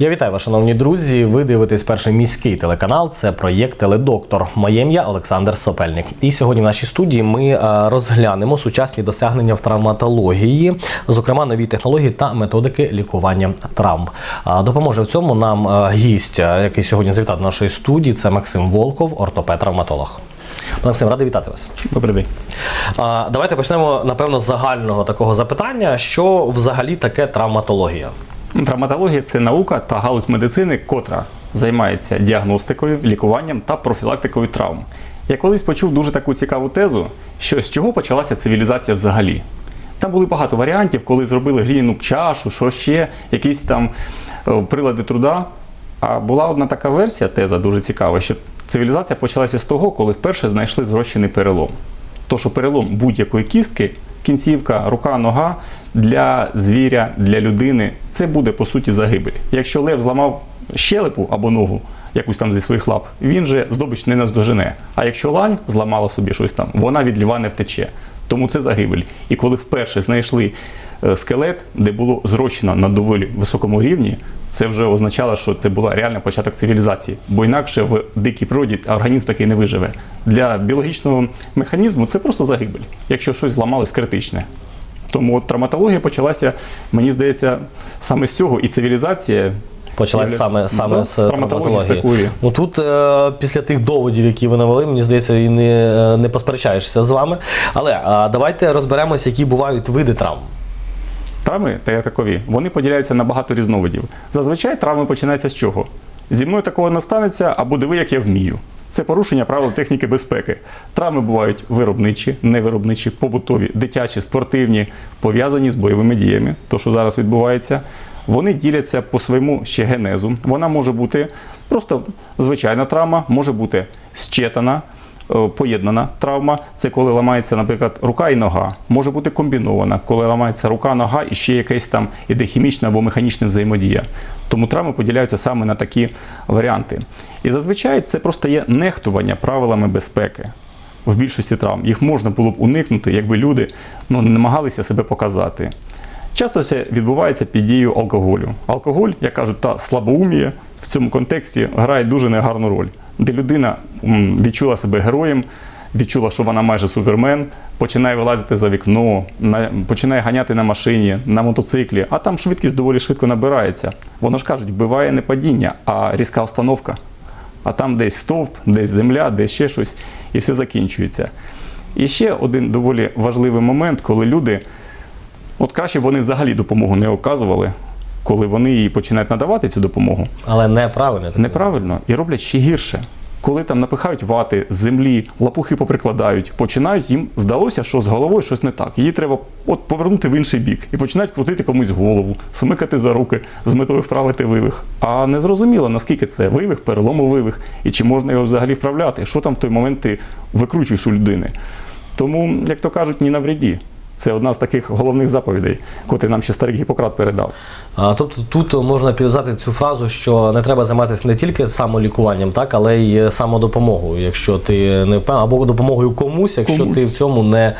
Я вітаю вас, шановні друзі. Ви дивитесь перший міський телеканал. Це проєкт Теледоктор. Моє ім'я Олександр Сопельник. І сьогодні в нашій студії ми е, розглянемо сучасні досягнення в травматології, зокрема нові технології та методики лікування травм. Допоможе в цьому нам е, гість, е, який сьогодні завітав до нашої студії. Це Максим Волков, ортопед-травматолог. Пане Максим, радий вітати вас. Добрий день. Давайте почнемо напевно з загального такого запитання, що взагалі таке травматологія. Травматологія це наука та галузь медицини, котра займається діагностикою, лікуванням та профілактикою травм. Я колись почув дуже таку цікаву тезу, що з чого почалася цивілізація взагалі. Там були багато варіантів, коли зробили гліняну чашу, що ще, якісь там е, прилади труда. А була одна така версія, теза дуже цікава, що цивілізація почалася з того, коли вперше знайшли зрощений перелом. То, що перелом будь-якої кістки, кінцівка, рука, нога для звіря, для людини, це буде по суті загибель. Якщо лев зламав щелепу або ногу, якусь там зі своїх лап, він же здобич не наздожене. А якщо лань зламала собі щось там, вона від льва не втече. Тому це загибель. І коли вперше знайшли скелет, де було зрощено на доволі високому рівні, це вже означало, що це була реальний початок цивілізації. Бо інакше в дикій природі організм такий не виживе. Для біологічного механізму це просто загибель, якщо щось зламалось критичне. Тому от травматологія почалася, мені здається, саме з цього, і цивілізація Почалась саме, саме Да, з травматології. Ну тут е, після тих доводів, які ви навели, мені здається, і не, е, не посперечаєшся з вами. Але е, давайте розберемося, які бувають види травм. Травми та як такові, вони поділяються на багато різновидів. Зазвичай травми починаються з чого? Зі мною такого не станеться, або диви, як я вмію. Це порушення правил техніки безпеки. Травми бувають виробничі, невиробничі, побутові, дитячі, спортивні, пов'язані з бойовими діями, то що зараз відбувається. Вони діляться по своєму ще генезу. Вона може бути просто звичайна травма, може бути щетана, поєднана травма. Це коли ламається, наприклад, рука і нога. Може бути комбінована, коли ламається рука, нога і ще якась там іде хімічна або механічна взаємодія. Тому травми поділяються саме на такі варіанти. І зазвичай це просто є нехтування правилами безпеки. В більшості травм їх можна було б уникнути, якби люди ну, не намагалися себе показати. Часто це відбувається під дією алкоголю. Алкоголь, як кажуть, та слабоумія в цьому контексті грає дуже негарну роль, де людина відчула себе героєм, відчула, що вона майже супермен, починає вилазити за вікно, починає ганяти на машині, на мотоциклі, а там швидкість доволі швидко набирається. Воно ж кажуть, вбиває не падіння, а різка установка. А там десь стовп, десь земля, десь ще щось, і все закінчується. І ще один доволі важливий момент, коли люди От краще вони взагалі допомогу не оказували, коли вони їй починають надавати цю допомогу. Але неправильно. Неправильно і роблять ще гірше. Коли там напихають вати з землі, лапухи поприкладають, починають їм здалося, що з головою щось не так. Її треба от повернути в інший бік і починають крутити комусь голову, смикати за руки, з метою вправити вивих. А не зрозуміло, наскільки це вивих, перелому вивих, і чи можна його взагалі вправляти, що там в той момент ти викручуєш у людини. Тому, як то кажуть, ні навряді. Це одна з таких головних заповідей, котрі нам ще старий Гіппократ передав. А, тобто тут можна підв'язати цю фразу, що не треба займатися не тільки самолікуванням, так, але й самодопомогою, якщо ти не впевнений, або допомогою комусь, якщо Комусь. ти в цьому не,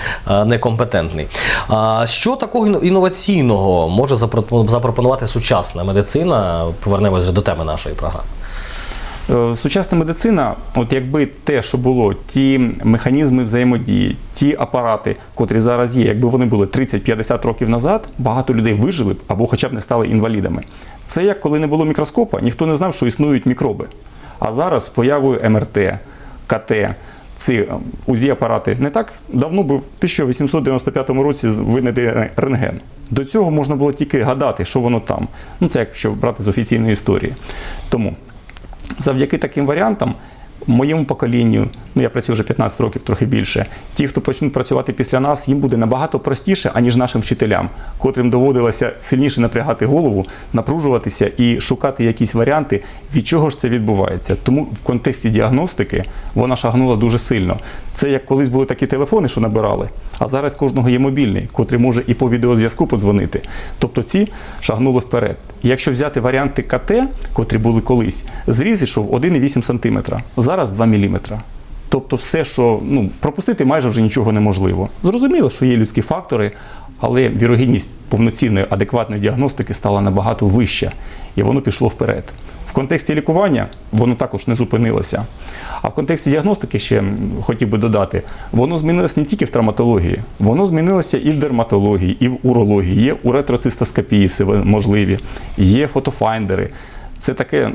не компетентний. А, що такого інноваційного може запропонувати сучасна медицина? Повернемось вже до теми нашої програми. Е, Сучасна медицина, от якби те, що було, ті механізми взаємодії, ті апарати, котрі зараз є, якби вони були 30-50 років назад, багато людей вижили б або хоча б не стали інвалідами. Це як коли не було мікроскопа, ніхто не знав, що існують мікроби. А зараз з появою МРТ, КТ, ці е, УЗІ-апарати не так давно був в 1895 році винайдений рентген. До цього можна було тільки гадати, що воно там. Ну це якщо брати з офіційної історії. Тому завдяки таким варіантам, моєму поколінню, ну я працюю вже 15 років, трохи більше. Ті, хто почнуть працювати після нас, їм буде набагато простіше, аніж нашим вчителям, котрим доводилося сильніше напрягати голову, напружуватися і шукати якісь варіанти, від чого ж це відбувається. Тому в контексті діагностики вона шагнула дуже сильно. Це як колись були такі телефони, що набирали, а зараз кожного є мобільний, котрий може і по відеозв'язку подзвонити. Тобто ці шагнули вперед. Якщо взяти варіанти КТ, котрі були колись, зріз ішов 1,8 см, зараз 2 мм. Тобто, все, що ну, пропустити майже вже нічого неможливо. Зрозуміло, що є людські фактори, але вірогідність повноцінної адекватної діагностики стала набагато вища, і воно пішло вперед. В контексті лікування воно також не зупинилося. А в контексті діагностики ще хотів би додати, воно змінилося не тільки в травматології, воно змінилося і в дерматології, і в урології, є уретроцистоскопії все можливі, є фотофайндери. Це таке,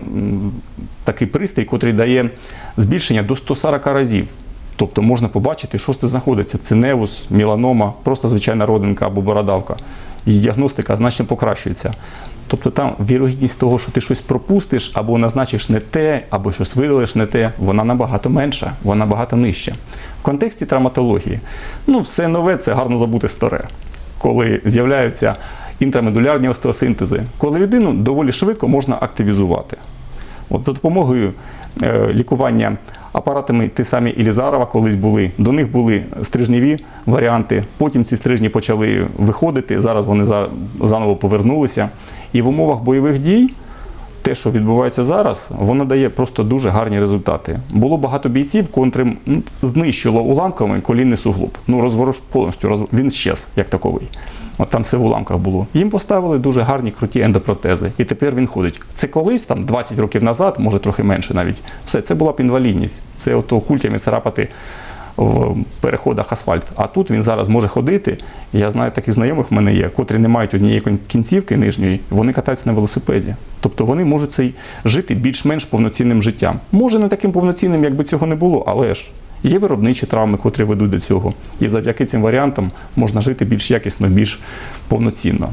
такий пристрій, який дає збільшення до 140 разів. Тобто можна побачити, що це знаходиться: циневус, міланома, просто звичайна родинка або бородавка. І діагностика значно покращується. Тобто там вірогідність того, що ти щось пропустиш, або назначиш не те, або щось видалиш не те, вона набагато менша, вона набагато нижча. В контексті травматології, ну, все нове це гарно забути старе. Коли з'являються інтрамедулярні остеосинтези, коли людину доволі швидко можна активізувати. От за допомогою е, лікування апаратами ті самі Ілізарова колись були. До них були стрижневі варіанти. Потім ці стрижні почали виходити. Зараз вони за, заново повернулися. І в умовах бойових дій те, що відбувається зараз, воно дає просто дуже гарні результати. Було багато бійців, котрим ну, знищило уламками колінний суглоб. Ну, розворож повністю розв... він щез як таковий. От там все в уламках було. Їм поставили дуже гарні круті ендопротези. І тепер він ходить. Це колись, там 20 років назад, може трохи менше навіть. Все, це була б інвалідність. Це ото культями царапати в переходах асфальт. А тут він зараз може ходити. Я знаю таких знайомих в мене є, котрі не мають однієї кінцівки нижньої, вони катаються на велосипеді. Тобто вони можуть цей жити більш-менш повноцінним життям. Може, не таким повноцінним, якби цього не було, але ж. Є виробничі травми, котрі ведуть до цього. І завдяки цим варіантам можна жити більш якісно, більш повноцінно.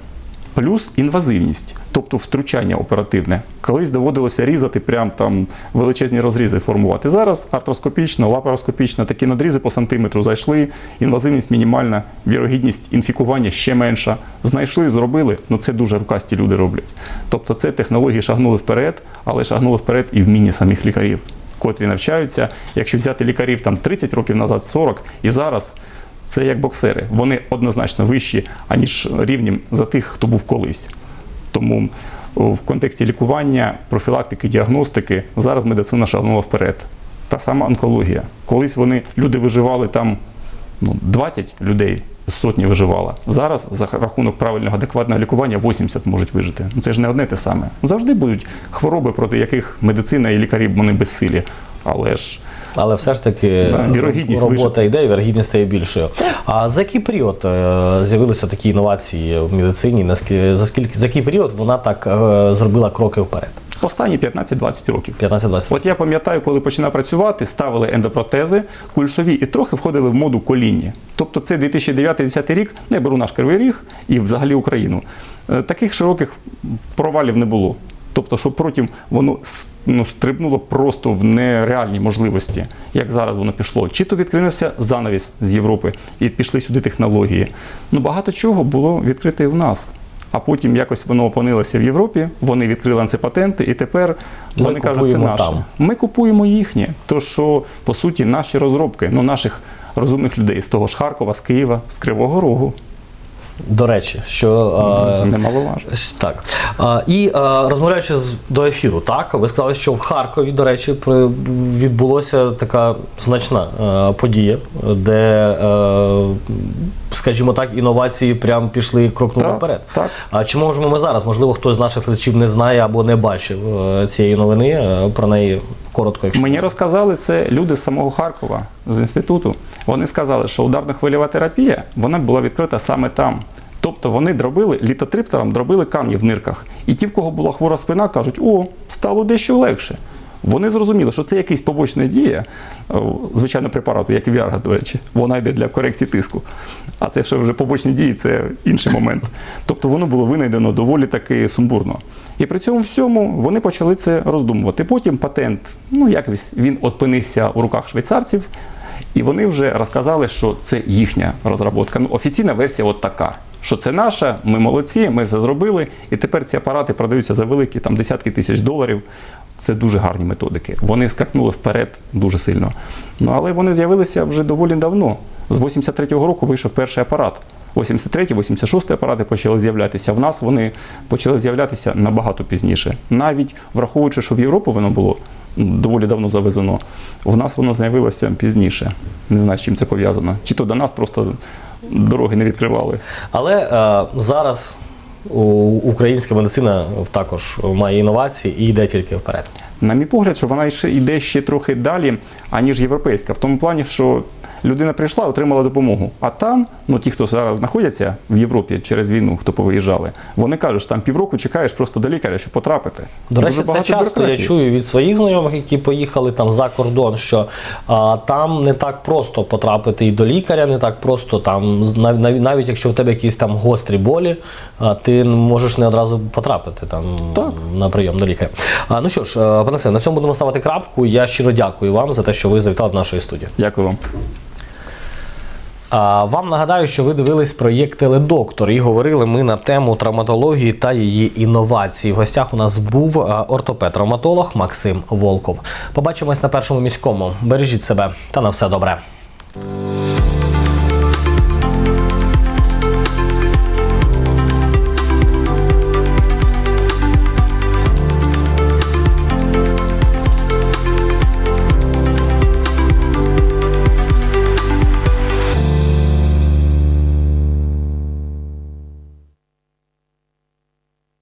Плюс інвазивність, тобто втручання оперативне. Колись доводилося різати прям там величезні розрізи формувати. Зараз артроскопічно, лапароскопічно, такі надрізи по сантиметру зайшли, інвазивність мінімальна, вірогідність інфікування ще менша. Знайшли, зробили, ну це дуже рукасті люди роблять. Тобто це технології шагнули вперед, але шагнули вперед і вміння самих лікарів, котрі навчаються. Якщо взяти лікарів там 30 років назад, 40 і зараз. Це як боксери. Вони однозначно вищі, аніж рівнем за тих, хто був колись. Тому в контексті лікування, профілактики, діагностики зараз медицина шагнула вперед. Та сама онкологія. Колись вони люди виживали там ну, 20 людей з сотні виживало. Зараз за рахунок правильного адекватного лікування 80 можуть вижити. Ну, Це ж не одне те саме. Завжди будуть хвороби, проти яких медицина і лікарі вони безсилі. Але ж Але все ж таки Да, вірогідність робота йде, і вірогідність стає більшою. А за який період е, з'явилися такі інновації в медицині? Наскільки за скільки за який період вона так е, зробила кроки вперед? останні 15-20 років. 15-20 От я пам'ятаю, коли починав працювати, ставили ендопротези кульшові і трохи входили в моду колінні. Тобто це 2009-2010 рік, не беру наш кривий ріг і взагалі Україну. Е, Таких широких провалів не було. Тобто, що потім воно ну, стрибнуло просто в нереальні можливості, як зараз воно пішло. Чи то відкрився занавіс з Європи і пішли сюди технології. Ну багато чого було відкрите і в нас. А потім якось воно опинилося в Європі, вони відкрили це патенти, і тепер Ми вони кажуть, це наше. там. Ми купуємо їхнє. То, що по суті наші розробки, ну наших розумних людей з того ж Харкова, з Києва, з Кривого Рогу. До речі, що е, Немаловажно. Так. А, і е, розмовляючи з, до ефіру, так, ви сказали, що в Харкові, до речі, при, відбулася така значна е, подія, де, е, скажімо так, інновації прям пішли крокнули Так, вперед. так. А чи можемо ми зараз? Можливо, хтось з наших глядачів не знає або не бачив е, цієї новини. е, Про неї коротко, якщо Мені розказали це люди з самого Харкова, з інституту. Вони сказали, що ударно-хвильова терапія вона була відкрита саме там. Тобто вони дробили літотриптером, дробили камні в нирках. І ті, в кого була хвора спина, кажуть, о, стало дещо легше. Вони зрозуміли, що це якась побочна дія, е, звичайно, препарату, як і Віарга, до речі, вона йде для корекції тиску. А це ще вже побочні дії, це інший момент. Тобто воно було винайдено доволі таки сумбурно. І при цьому всьому вони почали це роздумувати. Потім патент, ну якось він опинився у руках швейцарців, і вони вже розказали, що це їхня розробка. Ну, офіційна версія от така. Що це наша, ми молодці, ми все зробили, і тепер ці апарати продаються за великі там десятки тисяч доларів. Це дуже гарні методики. Вони скакнули вперед дуже сильно. Ну але вони з'явилися вже доволі давно. З 83-го року вийшов перший апарат. 83, 86 апарати почали з'являтися. В нас вони почали з'являтися набагато пізніше. Навіть враховуючи, що в Європу воно було доволі давно завезено, в нас воно з'явилося пізніше. Не знаю, з чим це пов'язано. Чи то до нас просто дороги не відкривали. Але е, зараз українська медицина також має інновації і йде тільки вперед. На мій погляд, що вона йде ще трохи далі, аніж європейська, в тому плані, що людина прийшла, отримала допомогу. А там, ну ті, хто зараз знаходяться в Європі через війну, хто повиїжджали, вони кажуть, що там півроку чекаєш просто до лікаря, щоб потрапити. До речі, це часто я чую від своїх знайомих, які поїхали там за кордон, що а, там не так просто потрапити і до лікаря, не так просто там, навіть, навіть, якщо в тебе якісь там гострі болі, а, ти можеш не одразу потрапити там Так. на прийом до лікаря. А, ну що ж, е, пане Олександре, на цьому будемо ставити крапку. Я щиро дякую вам за те, що ви завітали до нашої студії. Дякую вам. Вам нагадаю, що ви дивились проєкт Теледоктор і говорили ми на тему травматології та її інновацій. В гостях у нас був ортопед-травматолог Максим Волков. Побачимось на першому міському. Бережіть себе та на все добре.